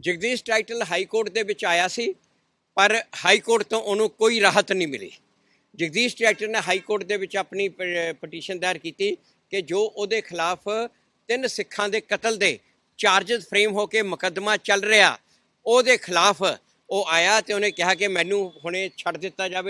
Jagdish title high court ਦੇ ਵਿੱਚ ਆਇਆ ਸੀ, ਪਰ ਹਾਈ ਕੋਰਟ ਤੋਂ ਉਹਨੂੰ ਕੋਈ ਰਾਹਤ ਨਹੀਂ ਮਿਲੀ। ਜਗਦੀਸ਼ ਟਾਈਟਲ ਨੇ ਹਾਈ ਕੋਰਟ ਦੇ ਵਿੱਚ ਆਪਣੀ ਪਟੀਸ਼ਨ ਦਾਇਰ ਕੀਤੀ ਕਿ ਜੋ ਉਹਦੇ ਖਿਲਾਫ ਤਿੰਨ ਸਿੱਖਾਂ ਦੇ ਕਤਲ ਦੇ ਚਾਰजेस ਫਰੇਮ ਹੋ ਕੇ ਮੁਕੱਦਮਾ ਚੱਲ ਰਿਹਾ, ਉਹਦੇ ਖਿਲਾਫ ਉਹ ਆਇਆ ਤੇ ਉਹਨੇ ਕਿਹਾ ਕਿ ਮੈਨੂੰ ਹੁਣੇ ਛੱਡ ਦਿੱਤਾ ਜਾਵੇ।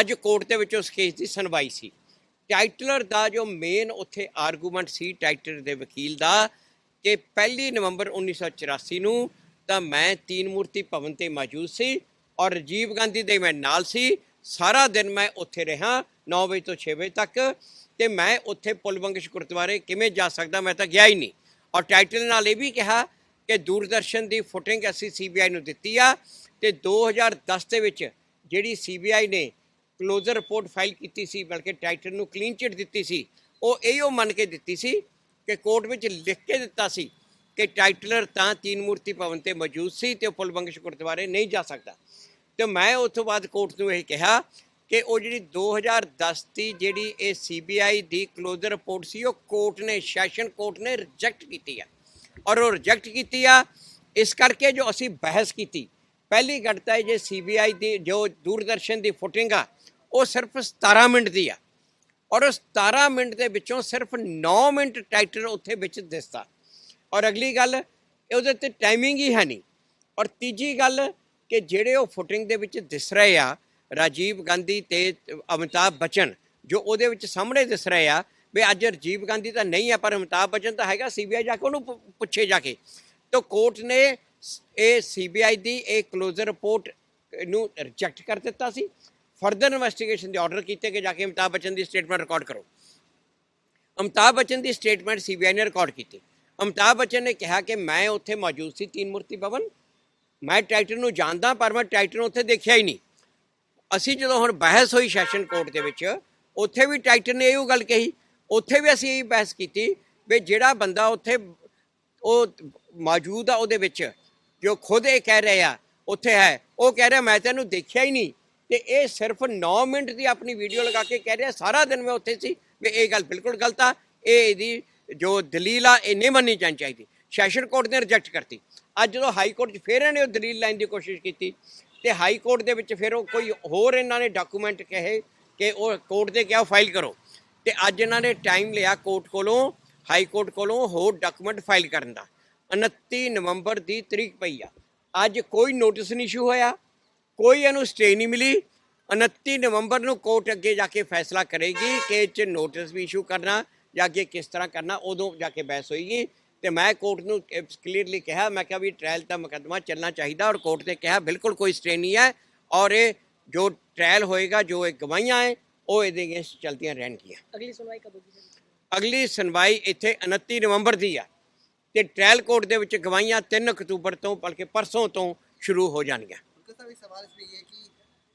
ਅੱਜ ਕੋਰਟ ਦੇ ਵਿੱਚ ਉਸ ਕੇਸ ਦੀ ਸੁਣਵਾਈ ਸੀ। ਟਾਈਟਲਰ ਦਾ ਜੋ ਮੇਨ ਉੱਥੇ ਆਰਗੂਮੈਂਟ ਸੀ ਟਾਈਟਲਰ ਦੇ ਵਕੀਲ ਦਾ ਕਿ 1 ਨਵੰਬਰ 1984 ਨੂੰ ਤਾਂ ਮੈਂ ਤੀਨ ਮੂਰਤੀ ਭਵਨ ਤੇ ਮੌਜੂਦ ਸੀ ਔਰ ਰਾਜੀਵ ਗਾਂਧੀ ਦੇ ਮੈਂ ਨਾਲ ਸੀ। ਸਾਰਾ ਦਿਨ ਮੈਂ ਉੱਥੇ ਰਿਹਾ 9 ਵਜੇ ਤੋਂ 6 ਵਜੇ ਤੱਕ ਤੇ ਮੈਂ ਉੱਥੇ ਪੁਲਬੰਗਸ਼ ਗੁਰਦੁਆਰੇ ਕਿਵੇਂ ਜਾ ਸਕਦਾ ਮੈਂ ਤਾਂ ਗਿਆ ਹੀ ਨਹੀਂ। ਔਰ ਟਾਈਟਲ ਨਾਲ ਇਹ ਵੀ ਕਿਹਾ ਕਿ ਦੂਰਦਰਸ਼ਨ ਦੀ ਫੁਟਿੰਗ ਅਸੀਂ ਸੀਬੀਆਈ ਨੂੰ ਦਿੱਤੀ ਆ ਤੇ 2010 ਦੇ ਵਿੱਚ ਜਿਹੜੀ ਸੀਬੀਆਈ ਨੇ ਕਲੋਜ਼ਰ ਰਿਪੋਰਟ ਫਾਈਲ ਕੀਤੀ ਸੀ, ਬਲਕਿ ਟਾਈਟਲ ਨੂੰ ਕਲੀਨ ਚਿਟ ਦਿੱਤੀ ਸੀ। ਉਹ ਇਹੋ ਮੰਨ ਕੇ ਦਿੱਤੀ ਸੀ ਕਿ ਕੋਰਟ ਵਿੱਚ ਲਿਖ ਕੇ ਦਿੱਤਾ ਸੀ ਕਿ ਟਾਈਟਲਰ ਤਾਂ ਤੀਨ ਮੂਰਤੀ ਭਵਨ ਤੇ ਮੌਜੂਦ ਸੀ ਤੇ ਉਹ ਪੁਲਬੰਗਸ਼ ਗੁਰਦੁਆਰੇ ਨਹੀਂ ਜਾ ਸਕਦਾ। ਤੇ ਮੈਂ ਉਸ ਤੋਂ ਬਾਅਦ ਕੋਰਟ ਨੂੰ ਇਹ ਕਿਹਾ ਕਿ ਉਹ ਜਿਹੜੀ 2010 ਦੀ ਜਿਹੜੀ ਇਹ ਸੀਬੀਆਈ ਦੀ ਕਲੋਜ਼ਰ ਰਿਪੋਰਟ ਸੀ, ਉਹ ਕੋਰਟ ਨੇ ਸੈਸ਼ਨ ਕੋਰਟ ਨੇ ਰਿਜੈਕਟ ਕੀਤੀ ਆ। ਔਰ ਉਹ ਰਿਜੈਕਟ ਕੀਤੀ ਆ, ਇਸ ਕਰਕੇ ਜੋ ਅਸੀਂ ਬਹਿਸ ਕੀਤੀ। ਪਹਿਲੀ ਗੱਲ ਤਾਂ ਇਹ ਜੇ ਸੀਬੀਆਈ ਦੀ, ਜੋ ਦੂਰਦਰਸ਼ਨ ਦੀ ਫੁਟਿੰਗ ਆ ਉਹ ਸਿਰਫ 17 ਮਿੰਟ ਦੀ ਆ। ਔਰ ਉਹ 17 ਮਿੰਟ ਦੇ ਵਿੱਚੋਂ ਸਿਰਫ 9 ਮਿੰਟ ਟਾਈਟਲ ਉੱਥੇ ਵਿੱਚ ਦਿਸਦਾ। ਔਰ ਅਗਲੀ ਗੱਲ ਉਹਦੇ ਤੇ ਟਾਈਮਿੰਗ ਹੀ ਹੈ ਨਹੀਂ। ਔਰ ਤੀਜੀ ਗੱਲ ਕਿ ਜਿਹੜੇ ਉਹ ਫੁਟਿੰਗ ਦੇ ਵਿੱਚ ਦਿਸ ਰਹੇ ਆ, ਰਾਜੀਵ ਗਾਂਧੀ ਤੇ ਅਮਿਤਾਭ ਬੱਚਨ, ਜੋ ਉਹਦੇ ਵਿੱਚ ਸਾਹਮਣੇ ਦਿਸ ਰਹੇ ਆ, ਵੀ ਅੱਜ ਰਾਜੀਵ ਗਾਂਧੀ ਤਾਂ ਨਹੀਂ ਆ, ਪਰ ਅਮਿਤਾਭ ਬੱਚਨ ਤਾਂ ਹੈਗਾ ਸੀਬੀਆਈ ਜਾ ਕੇ ਉਹਨੂੰ ਪੁ- ਪੁੱਛੇ ਜਾ ਕੇ। ਤਾਂ ਕੋਰਟ ਨੇ ਸ- ਇਹ ਸੀਬੀਆਈ ਦੀ ਇਹ ਕਲੋਜ਼ਰ ਰਿਪੋਰਟ ਨੂੰ ਰਿਜੈਕਟ ਕਰ ਦਿੱਤਾ ਸੀ। ਫਰਦਰ ਇਨਵੈਸਟੀਗੇਸ਼ਨ ਦੇ ਆਰਡਰ ਕੀਤੇ ਕਿ ਜਾ ਕੇ ਅਮਿਤਾਭ ਬੱਚਨ ਦੀ ਸਟੇਟਮੈਂਟ ਰਿਕਾਰਡ ਕਰੋ। ਅਮਿਤਾਭ ਬੱਚਨ ਦੀ ਸਟੇਟਮੈਂਟ ਸੀਬੀਆਈ ਨੇ ਰਿਕਾਰਡ ਕੀਤੀ। ਅਮਿਤਾਭ ਬੱਚਨ ਨੇ ਕਿਹਾ ਕਿ ਮੈਂ ਉੱਥੇ ਮੌਜੂਦ ਸੀ ਤੀਨ ਮੂਰਤੀ ਭਵਨ। ਮੈਂ ਟਾਈਟਲ ਨੂੰ ਜਾਣਦਾ ਪਰ ਮੈਂ ਟਾਈਟਲ ਨੂੰ ਉੱਥੇ ਦੇਖਿਆ ਹੀ ਨਹੀਂ। ਅਸੀਂ ਜਦੋਂ ਹੁਣ ਬਹਿਸ ਹੋਈ ਸੈਸ਼ਨ ਕੋਰਟ ਦੇ ਵਿੱਚ, ਉੱਥੇ ਵੀ ਟਾਈਟਲ ਨੇ ਇਹੋ ਗੱਲ ਕਹੀ। ਉੱਥੇ ਵੀ ਅਸੀਂ ਇਹ ਬਹਿਸ ਕੀਤੀ ਵੀ ਜਿਹੜਾ ਬੰਦਾ ਉੱਥੇ ਉਹ ਮੌਜੂਦ ਆ ਉਹਦੇ ਵਿੱਚ, ਜੋ ਖੁਦ ਇਹ ਕਹਿ ਰਿਹਾ, ਉੱਥੇ ਹੈ, ਉਹ ਕਹਿ ਰਿਹਾ, ਮੈਂ ਤੈਨੂੰ ਦੇਖਿਆ ਹੀ ਨਹੀਂ। ਤੇ ਇਹ ਸਿਰਫ 9 ਮਿੰਟ ਦੀ ਆਪਣੀ ਵੀਡੀਓ ਲਗਾ ਕੇ ਕਹਿ ਰਿਹਾ, ਸਾਰਾ ਦਿਨ ਮੈਂ ਉੱਥੇ ਸੀ ਵੀ ਇਹ ਗੱਲ ਬਿਲਕੁਲ ਗਲਤ ਆ, ਇਹ ਇਹਦੀ ਜੋ ਦਲੀਲ ਆ, ਇਹ ਨਹੀਂ ਮੰਨੀ ਜਾਣੀ ਚਾਹੀਦੀ। ਸੈਸ਼ਨ ਕੋਰਟ ਨੇ ਰਿਜੈਕਟ ਕਰਤੀ। ਅੱਜ ਜਦੋਂ ਹਾਈ ਕੋਰਟ 'ਚ ਫੇਰ ਇਹਨੇ ਉਹ ਦਲੀਲ ਲੈਣ ਦੀ ਕੋਸ਼ਿਸ਼ ਕੀਤੀ, ਤੇ ਹਾਈ ਕੋਰਟ ਦੇ ਵਿੱਚ ਫਿਰ ਉਹ ਕੋਈ ਹੋਰ ਇਹਨਾਂ ਨੇ ਡਾਕੂਮੈਂਟ ਕਹੇ ਕਿ ਉਹ ਕੋਰਟ ਦੇ ਕਿਹਾ ਫਾਈਲ ਕਰੋ। ਤੇ ਅੱਜ ਇਹਨਾਂ ਨੇ ਟਾਈਮ ਲਿਆ ਕੋਰਟ ਕੋਲੋਂ ਹਾਈ ਕੋਰਟ ਕੋਲੋਂ ਹੋਰ ਡਾਕੂਮੈਂਟ ਫਾਈਲ ਕਰਨ ਦਾ। 29 ਨਵੰਬਰ ਦੀ ਤਰੀਕ ਪਈ ਆ। ਅੱਜ ਕੋਈ ਨੋਟਿਸ ਨਹੀਂ ਇਸ਼ੂ ਹੋਇਆ। ਕੋਈ ਇਹਨੂੰ ਸਟੇ ਨਹੀਂ ਮਿਲੀ। 29 ਨਵੰਬਰ ਨੂੰ ਕੋਰਟ ਅੱਗੇ ਜਾ ਕੇ ਫੈਸਲਾ ਕਰੇਗੀ ਕਿ ਇਹ ਚ ਨੋਟਿਸ ਵੀ ਇਸ਼ੂ ਕਰਨਾ ਜਾਂ ਕਿ ਕਿਸ ਤਰ੍ਹਾਂ ਕਰਨਾ ਉਦੋਂ ਜਾ ਕੇ ਬਹਿਸ ਹੋਏਗੀ। ਤੇ ਮੈਂ ਕੋਰਟ ਨੂੰ ਕਲੀਅਰਲੀ ਕਿਹਾ ਮੈਂ ਕਿਹਾ ਵੀ ਟ੍ਰਾਇਲ ਦਾ ਮੁਕੱਦਮਾ ਚੱਲਣਾ ਚਾਹੀਦਾ ਔਰ ਕੋਰਟ ਨੇ ਕਿਹਾ ਬਿਲਕੁਲ ਕੋਈ ਸਟੇ ਨਹੀਂ ਹੈ ਔਰ ਇਹ ਜੋ ਟ੍ਰਾਇਲ ਹੋਏਗਾ ਜੋ ਇਹ ਗਵਾਹੀਆਂ ਹੈ ਉਹ ਇਹਦੇ ਅਗੇਂਸਟ ਚਲਦੀਆਂ ਰਹਿਣਗੀਆਂ। ਅਗਲੀ ਸੁਣਵਾਈ ਕਦੋਂ ਦੀ ਅਗਲੀ ਸੁਣਵਾਈ ਇੱਥੇ 29 ਨਵੰਬਰ ਦੀ ਆ ਤੇ ਟ੍ਰਾਇਲ ਕੋਰਟ ਦੇ ਵਿੱਚ ਗਵਾਹੀਆਂ 3 ਅਕਤੂਬਰ ਤੋਂ ਬਲਕਿ ਪਰਸੋਂ ਤੋਂ ਸ਼ੁਰੂ ਹੋ ਜਾਣਗੀਆਂ। साहब एक सवाल इसमें ये है कि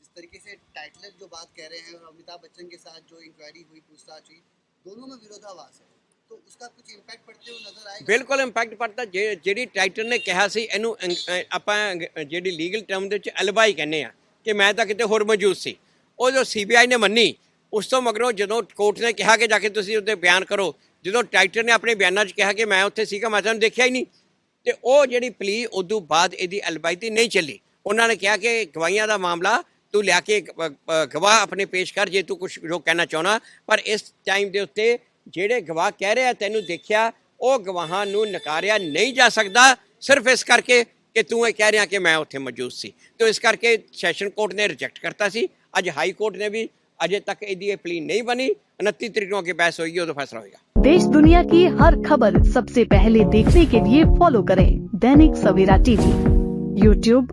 जिस तरीके से टाइटलर जो बात कह रहे हैं और अमिताभ बच्चन के साथ जो इंक्वायरी हुई पूछताछ हुई दोनों में विरोधाभास है तो उसका कुछ इम्पैक्ट पड़ते हुए नजर आएगा ਬਿਲਕੁਲ ਇੰਪੈਕਟ ਪੜਦਾ ਜੇ- ਜਿਹੜੀ ਟਾਈਟਰ ਨੇ ਕਿਹਾ ਸੀ ਇਹਨੂੰ ਅੰਗ- ਅ, ਆਪਾਂ ਅੰਗ- ਜਿਹੜੀ ਲੀਗਲ ਟਰਮ ਦੇ ਵਿੱਚ ਅਲਬਾਈ ਕਹਿੰਦੇ ਆ ਕਿ ਮੈਂ ਤਾਂ ਕਿਤੇ ਹੋਰ ਮੌਜੂਦ ਸੀ ਉਹ ਜੋ ਸੀਬੀਆਈ ਨੇ ਮੰਨੀ ਉਸ ਤੋਂ ਮਗਰੋਂ ਜਦੋਂ ਕੋਰਟ ਨੇ ਕਿਹਾ ਕਿ ਜਾ ਕੇ ਤੁਸੀਂ ਉੱਤੇ ਬਿਆਨ ਕਰੋ ਜਦੋਂ ਟਾਈਟਰ ਨੇ ਆਪਣੇ ਬਿਆਨਾਂ 'ਚ ਕਿਹਾ ਕਿ ਮੈਂ ਉੱਥੇ ਸੀਗਾ ਮੈਂ ਤੁਹਾਨੂੰ ਦੇਖਿਆ ਹੀ ਨਹੀਂ ਤੇ ਉਹ ਜਿਹੜੀ ਪਲੀ ਉਦੋਂ ਬਾਅਦ ਇਹਦੀ ਅਲਬਾਈ ਤੇ ਨਹੀਂ ਚੱਲੀ ਉਹਨਾਂ ਨੇ ਕਿਹਾ ਕਿ ਗਵਾਹੀਆਂ ਦਾ ਮਾਮਲਾ ਤੂੰ ਲਿਆ ਕੇ ਗ- ਅ, ਗਵਾਹ ਆਪਣੇ ਪੇਸ਼ ਕਰ ਜੇ ਤੂੰ ਕੁਝ ਜੋ ਕਹਿਣਾ ਚਾਹਣਾ ਪਰ ਇਸ ਟਾਈਮ ਦੇ ਉੱਤੇ ਜਿਹੜੇ ਗਵਾਹ ਕਹਿ ਰਹੇ ਆ ਤੈਨੂੰ ਦੇਖਿਆ ਉਹ ਗਵਾਹਾਂ ਨੂੰ ਨਕਾਰਿਆ ਨਹੀਂ ਜਾ ਸਕਦਾ ਸਿਰਫ ਇਸ ਕਰਕੇ ਕਿ ਤੂੰ ਇਹ ਕਹਿ ਰਿਹਾ ਕਿ ਮੈਂ ਉੱਥੇ ਮੌਜੂਦ ਸੀ ਤੇ ਇਸ ਕਰਕੇ ਸੈਸ਼ਨ ਕੋਰਟ ਨੇ ਰਿਜੈਕਟ ਕਰਤਾ ਸੀ ਅੱਜ ਹਾਈ ਕੋਰਟ ਨੇ ਵੀ ਅਜੇ ਤੱਕ ਇਹਦੀ ਇਹ ਪਲੀ ਨਹੀਂ ਬਣੀ 29 ਤਰੀਕ ਨੂੰ ਅੱਗੇ ਬਹਿਸ ਹੋਏਗੀ ਉਦੋਂ ਫੈਸਲਾ ਹੋਏਗਾ देश दुनिया की हर खबर सबसे पहले देखने के लिए फॉलो करें दैनिक सवेरा टीवी यूट्यूब